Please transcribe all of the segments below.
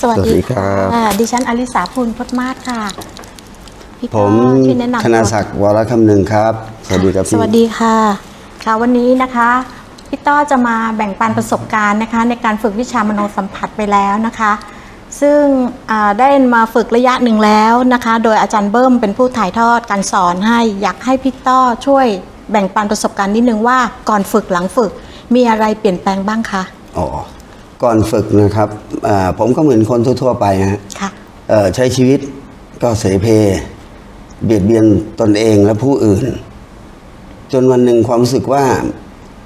สวัสสวัสดีดีครัค่ะบดิฉันอลิสาพูลพจน์มาศค่ะพี่ผต้อมช่วยแนะนำธนาศักดิ์วรคำหนึ่งครับ สวัสดีครับสพี่วัสดีค่ะ ค่ะวันนี้นะคะพี่ต้อจะมาแบ่งปันประสบการณ์นะคะ ในการฝึกวิชามโนสัมผัสไปแล้วนะคะ ซึ่งอ่าได้มาฝึกระยะหนึ่งแล้วนะคะ โดยอาจารย์เบิ้มเป็นผู้ถ่ายทอดการสอนให้ อยากให้พี่ต้อช่วยแบ่งปันประสบการณ์นิดนึงว่าก่อนฝึกหลังฝึกมีอะไรเปลี่ยนแปลงบ้างคะอ๋อ ก่อนฝึกนะครับอ่าผมก็เหมือนคนทั่ว ๆ ไปฮะค่ะเอ่อใช้ชีวิตก็เสเพ เบียดเบียนตนเองและผู้อื่น จนวันหนึ่งความรู้สึกว่า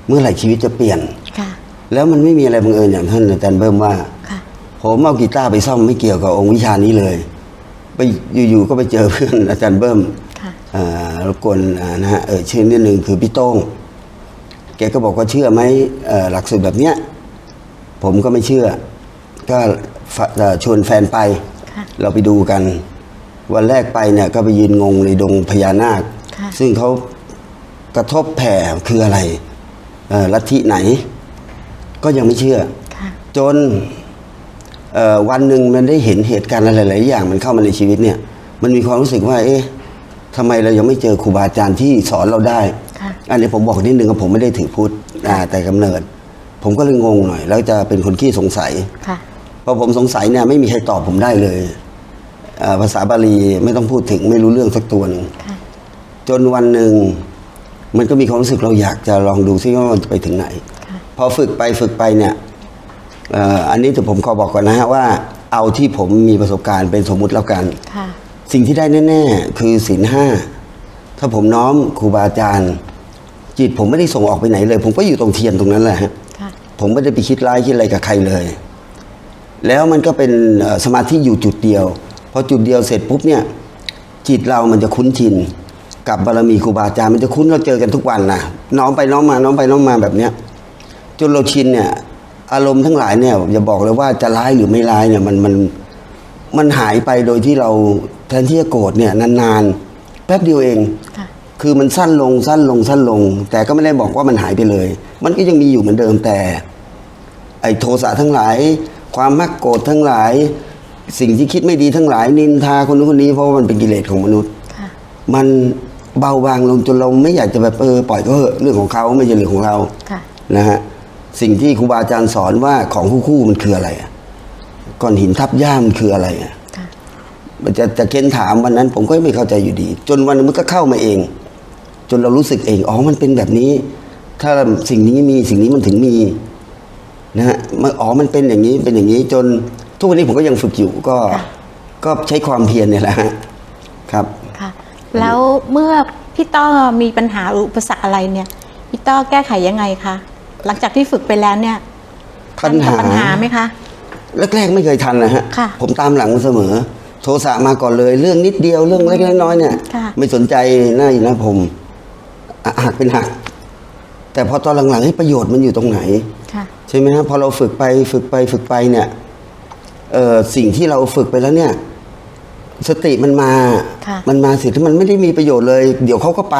เมื่อไหร่ชีวิตจะเปลี่ยนค่ะแล้วมันไม่มีอะไรบังเอิญอย่างท่านอาจารย์เบิ้มว่าค่ะผมเอากีตาร์ไปซ่อมไม่เกี่ยวกับองค์วิชานี้เลย ไปอยู่ๆก็ไปเจอเพื่อนอาจารย์เบิ้มค่ะอ่ารบกวนอ่านะฮะเออชื่อนิดหนึ่งคือพี่โต้งแกก็บอกว่าเชื่อไหมเอ่อหลักสูตรแบบเนี้ย ผมก็ไม่เชื่อ ก็ฝเอ่อชวนแฟนไปค่ะเราไปดูกัน วันแรกไปเนี่ยก็ไปยืนงงในดงพญานาคค่ะซึ่งเขากระทบแผ่คืออะไรเอ่อลัทธิไหน ก็ยังไม่เชื่อค่ะจนเอ่อวันหนึ่งมันได้เห็นเหตุการณ์อะไรหลาย ๆ อย่างมันเข้ามาในชีวิตเนี่ย มันมีความรู้สึกว่า เอ๊ะทำไมเรายังไม่เจอครูบาอาจารย์ที่สอนเราได้ค่ะอันนี้ผมบอกนิดนึงว่าผมไม่ได้ถือพุทธอ่าแต่กำเนิด ผมก็เลยงงหน่อย แล้วจะเป็นคนขี้สงสัยค่ะพอผมสงสัยเนี่ยไม่มีใครตอบผมได้เลยอ่าภาษาบาลีไม่ต้องพูดถึงไม่รู้เรื่องสักตัวหนึ่งค่ะจนวันหนึ่งมันก็มีความรู้สึกเราอยากจะลองดูซิว่ามันจะไปถึงไหนค่ะพอฝึกไปฝึกไปเนี่ยเอ่ออันนี้แต่ผมขอบอกก่อนนะฮะว่าเอาที่ผมมีประสบการณ์เป็นสมมุติแล้วกันค่ะสิ่งที่ได้แน่ ๆ คือศีลห้าถ้าผมน้อมครูบาอาจารย์ จิตผมไม่ได้ส่งออกไปไหนเลย ผมก็อยู่ตรงเทียนตรงนั้นแหละฮะค่ะ ผมไม่ได้ไปคิดร้ายคิดอะไรกับใครเลย แล้วมันก็เป็นสมาธิอยู่จุดเดียวพอจุดเดียวเสร็จปุ๊บเนี่ยจิตเรามันจะคุ้นชินกับบารมีครูบาอาจารย์มันจะคุ้นเราเจอกันทุกวันนะน้อมไปน้อมมาน้อมไปน้อมมาแบบเนี้ยจนเราชินเนี่ย อารมณ์ทั้งหลายเนี่ยอย่าบอกเลยว่าจะร้ายหรือไม่ร้ายเนี่ยมันมันมันหายไปโดยที่เราแทนที่จะโกรธเนี่ยนานๆแป๊บเดียวเอง ค่ะคือมันสั้นลงสั้นลงสั้นลง แต่ก็ไม่ได้บอกว่ามันหายไปเลย มันก็ยังมีอยู่เหมือนเดิมแต่ ไอ้โทสะทั้งหลาย ความมักโกรธทั้งหลาย สิ่งที่คิดไม่ดีทั้งหลาย นินทาคนนู้นคนนี้เพราะว่ามันเป็นกิเลสของมนุษย์ค่ะมันเบาบางลงจนเราไม่อยากจะแบบเออปล่อยก็เถอะเรื่องของเขาไม่ใช่เรื่องของเราค่ะนะฮะสิ่งที่ครูบาอาจารย์สอนว่าของคู่คู่ๆมันคืออะไรอะก้อนหินทับย่ามมันคืออะไรอะค่ะมันจะจะเค้นถามวันนั้นผมก็ไม่เข้าใจอยู่ดี จนวันหนึงมันก็เข้ามาเอง จนเรารู้สึกเองอ๋อมันเป็นแบบนี้ ถ้าสิ่งนี้มีสิ่งนี้มันถึงมีนะฮะมันอ๋อมันเป็นอย่างนี้เป็นอย่างนี้จนทุกวันนี้ผมก็ยังฝึกอยู่ก็ค่ะก็ใช้ความเพียรเนี่ยแหละฮะครับค่ะ แล้วเมื่อพี่ต้อมีปัญหาหรืออุปสรรคอะไรเนี่ยพี่ต้อแก้ไขยังไงคะหลังจากที่ฝึกไปแล้วเนี่ยปัญหาทันกับปัญหาไหมคะแรกๆไม่เคยทันนะฮะค่ะผมตามหลังเสมอ โทสะมาก่อนเลย เรื่องนิดเดียวเรื่องเล็กๆน้อยๆเนี่ยค่ะไม่สนใจหน้าอยู่นะผมอะ หักเป็นหัก แต่พอตอนหลังๆให้ยประโยชน์มันอยู่ตรงไหนค่ะใช่ไหมฮะพอเราฝึกไปฝึกไปฝึกไปเนี่ยเอ่อสิ่งที่เราฝึกไปแล้วเนี่ย สติมันมาค่ะมันมาสิที่มันไม่ได้มีประโยชน์เลย เดี๋ยวเขาก็ไป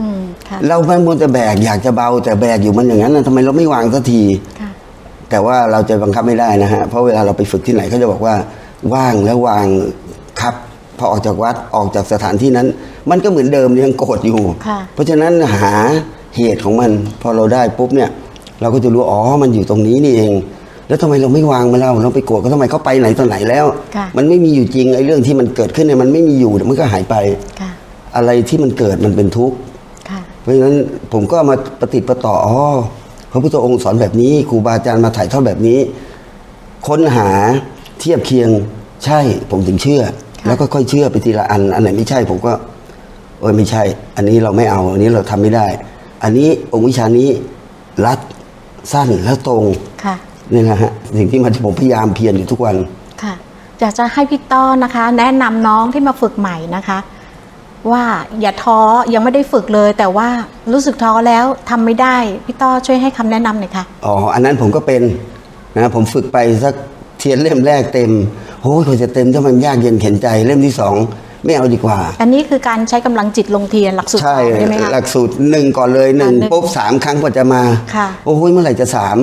อืมค่ะเราไม่มัวแต่แบกอยากจะเบา แต่แบกอยู่มันอย่างนั้นนะทำไมเราไม่วางสักทีค่ะแต่ว่าเราจะบังคับไม่ได้นะฮะเพราะเวลาเราไปฝึกที่ไหนเขาจะบอกว่าว่างแล้ววางครับ พอออกจากวัดออกจากสถานที่นั้น มันก็เหมือนเดิมยังโกรธอยู่ค่ะเพราะฉะนั้นหาเหตุของมัน พอเราได้ปุ๊บเนี่ย เราก็จะรู้อ๋อมันอยู่ตรงนี้นี่เอง แล้วทำไมเราไม่วางมันเล่าเราไปโกรธเขาทำไมเขาไปไหนตอนไหนแล้วค่ะมันไม่มีอยู่จริงไอ้เรื่องที่มันเกิดขึ้นเนี่ยมันไม่มีอยู่เดี๋ยวมันก็หายไปค่ะอะไรที่มันเกิดมันเป็นทุกข์ค่ะเพราะฉะนั้นผมก็มาปฏิดประต่ออ๋อพระพุทธองค์สอนแบบนี้ครูบาอาจารย์มาถ่ายทอดแบบนี้ ค้นหาเทียบเคียงใช่ผมถึงเชื่อค่ะ แล้วก็ค่อยเชื่อไปทีละอัน อันไหนไม่ใช่ผมก็โอ้ยไม่ใช่ อันนี้เราไม่เอา อันนี้เราทำไม่ได้ อันนี้องค์วิชานี้รัดสั้นและตรงค่ะนี่นะฮะสิ่งที่มันผมพยายามเพียรอยู่ทุกวันค่ะอยากจะให้พี่ต้อนะคะ แนะนำน้องที่มาฝึกใหม่นะคะ ว่าอย่าท้อยังไม่ได้ฝึกเลย แต่ว่ารู้สึกท้อแล้วทำไม่ได้พี่ต้อช่วยให้คำแนะนำหน่อยค่ะอ๋ออันนั้นผมก็เป็นนะผมฝึกไปสักเทียนเล่มแรกเต็ม โอ้ยกว่าจะเต็มถ้ามันยากเย็นเข็นใจเล่มที่สองไม่เอาดีกว่า อันนี้คือการใช้กำลังจิตลงเทียนหลักสูตรใช่สองใช่ไหมคะหลักสูตรหนึ่งก่อนเลยหนึ่งอ่าหนึ่งปุ๊บสามครั้งกว่าจะมาค่ะโอ้ยเมื่อไหร่จะสาม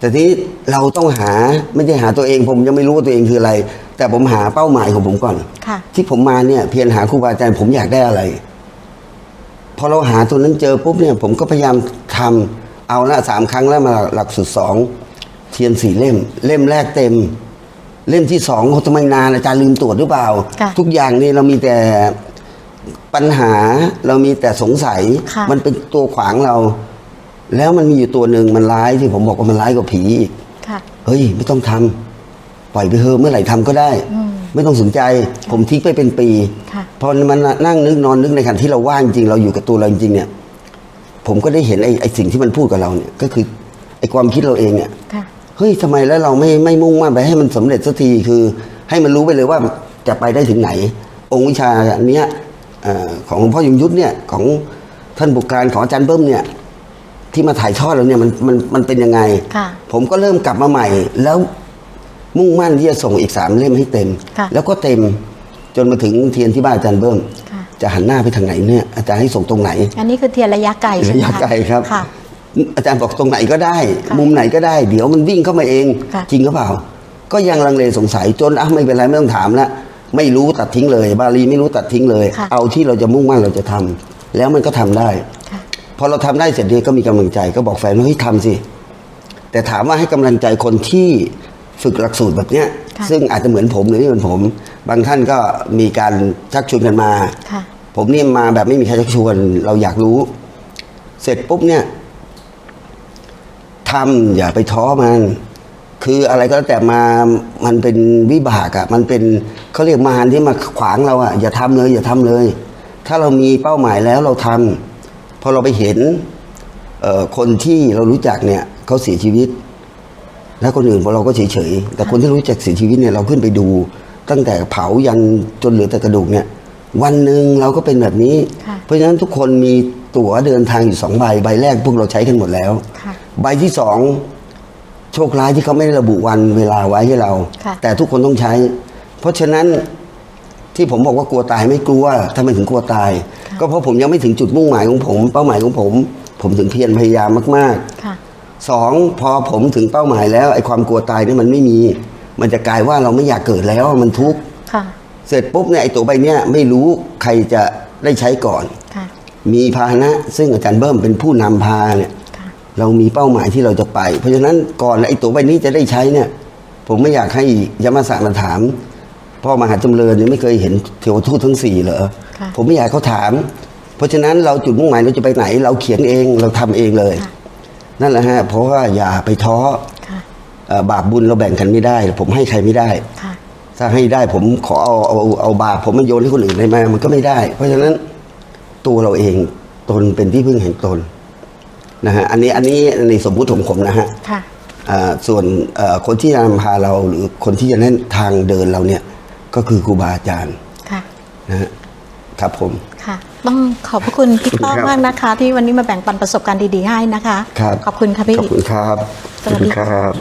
แต่ทีนี้เราต้องหาไม่ใช่หาตัวเองผมยังไม่รู้ว่าตัวเองคืออะไร แต่ผมหาเป้าหมายของผมก่อนค่ะที่ผมมาเนี่ยเพียรหาครูบาอาจารย์ผมอยากได้อะไรพอเราหาตัวนั้นเจอปุ๊บเนี่ย ผมก็พยายามทำเอาละสามครั้งแล้วมาหลักสูตรสองเทียนสี่เล่ม เล่มแรกเต็ม เล่มที่สองโอ้ทำไมนานอาจารย์ลืมตรวจหรือเปล่า ค่ะทุกอย่างนี่เรามีแต่ปัญหาเรามีแต่สงสัย ค่ะ มันเป็นตัวขวางเรา แล้วมันมีอยู่ตัวหนึ่งมันร้ายที่ผมบอกว่ามันร้ายกว่าผีอีก ค่ะ เฮ้ย ไม่ต้องทำปล่อยไปเถอะเมื่อไหร่ทำก็ได้ อืมไม่ต้องสนใจ ผมทิ้งไปเป็นปีค่ะ พอมันนั่งนึกนอนนึกในขณะที่เราว่างจริงเราอยู่กับตัวเราจริงเนี่ย ผมก็ได้เห็นไอ้ไอ้สิ่งที่มันพูดกับเราเนี่ย ก็คือไอ้ความคิดเราเองเนี่ย ค่ะ เฮ้ยทำไมแล้วเราไม่ไม่มุ่งมั่นไปให้มันสำเร็จสักทีคือ ให้มันรู้ไปเลยว่าจะไปได้ถึงไหน องค์วิชาอันเนี้ยเอ่อของหลวงพ่อยงยุทธเนี่ยของท่านบุกการของอาจารย์เบิ้มเนี่ยที่มาถ่ายทอดเราเนี่ยมันมันมันเป็นยังไงค่ะผมก็เริ่มกลับมาใหม่ แล้วมุ่งมั่นที่จะส่งอีกสามเล่มให้เต็มค่ะแล้วก็เต็มจนมาถึงเทียนที่บ้านอาจารย์เบิ้มค่ะจะหันหน้าไปทางไหนเนี่ยอาจารย์ให้ส่งตรงไหน อันนี้คือเทียนระยะไกลใช่ระไหมยะคะไกลครับค่ะ อาจารย์บอกตรงไหนก็ได้ค่ะมุมไหนก็ได้ เดี๋ยวมันวิ่งเข้ามาเองค่ะจริงหรือเปล่า ก็ยังลังเลสงสัยจนอะไม่เป็นไรไม่ต้องถามละไม่รู้ตัดทิ้งเลย บาลีไม่รู้ตัดทิ้งเลยค่ะเอาที่เราจะมุ่งมั่นเราจะทำแล้วมันก็ทำได้ค่ะพอเราทำได้เสร็จเนี่ยก็มีกำลังใจก็บอกแฟนว่าเฮ้ยทำสิ แต่ถามว่าให้กำลังใจคนที่ฝึกหลักสูตรแบบเนี้ยค่ะซึ่งอาจจะเหมือนผมหรือไม่เหมือนผม บางท่านก็มีการชักชวนกันมาค่ะผมนี่มาแบบไม่มีใครชักชวน เราอยากรู้ เสร็จปุ๊บเนี่ย ทำอย่าไปท้อมัน คืออะไรก็แล้วแต่มามันเป็นวิบากอะ่ะ มันเป็นเขาเรียกมารที่มาขวางเราอะ่ะ อย่าทำเลยอย่าทำเลย ถ้าเรามีเป้าหมายแล้วเราทำพอเราไปเห็นเอ่อคนที่เรารู้จักเนี่ยเขาเสียชีวิต แล้วคนอื่นพวกเราก็เฉยๆแต่คนที่รู้จักเสียชีวิตเนี่ยเราขึ้นไปดู ตั้งแต่เผายันจนเหลือแต่กระดูกเนี่ย วันหนึ่งเราก็เป็นแบบนี้ค่ะเพราะฉะนั้นทุกคนมีตั๋วเดินทางอยู่สองใบใบแรกพวกเราใช้กันหมดแล้ว ค่ะ ใบที่สองโชคร้ายที่เขาไม่ได้ระบุวันเวลาไว้ให้เราค่ะแต่ทุกคนต้องใช้ เพราะฉะนั้นที่ผมบอกว่ากลัวตายไม่กลัวทำไมถึงกลัวตาย ก็เพราะผมยังไม่ถึงจุดมุ่งหมายของผม เป้าหมายของผม ผมถึงเพียรพยายามมากๆค่ะสองพอผมถึงเป้าหมายแล้วไอ้ความกลัวตายเนี่ยมันไม่มี มันจะกลายว่าเราไม่อยากเกิดแล้วมันทุกข์ค่ะเสร็จปุ๊บเนี่ยไอ้ตัวใบเนี้ยไม่รู้ใครจะได้ใช้ก่อนค่ะมีพาหนะ ซึ่งอาจารย์เบิ้มเป็นผู้นำพาเนี่ยค่ะ เรามีเป้าหมายที่เราจะไป เพราะฉะนั้นก่อนไอ้ตัวใบนี้จะได้ใช้เนี่ย ผมไม่อยากให้ยมศาสตร์มาถามพ่อมหาจำเริญเนี่ยไม่เคยเห็นเทวทูตทั้งสี่เหรอค่ะผมไม่อยากให้เขาถาม เพราะฉะนั้นเราจุดมุ่งหมายเราจะไปไหน เราเขียนเองเราทำเองเลยค่ะนั่นแหละฮะ เพราะว่าอย่าไปท้อค่ะเอ่อบาปบุญเราแบ่งกันไม่ได้ ผมให้ใครไม่ได้ค่ะถ้าให้ได้ผมขอเอาเอาเอาบาปผมมาโยนให้คนอื่นได้ไหมมันก็ไม่ได้ เพราะฉะนั้นตัวเราเองตนเป็นที่พึ่งแห่งตน นะฮะอันนี้อันนี้ในสมมุติของผมนะฮะค่ะ อ่าส่วนเอ่อคนที่จะนำพาเราหรือคนที่จะแนะทางเดินเราเนี่ยก็คือครูบาอาจารย์ค่ะ นะฮะครับผม ค่ะ ต้องขอบพระคุณพี่ต้อครับมากนะคะ ที่วันนี้มาแบ่งปันประสบการณ์ดีๆให้นะคะ ครับขอบคุณค่ะพี่ ขอบคุณครับสวัสดี ขอบคุณครับ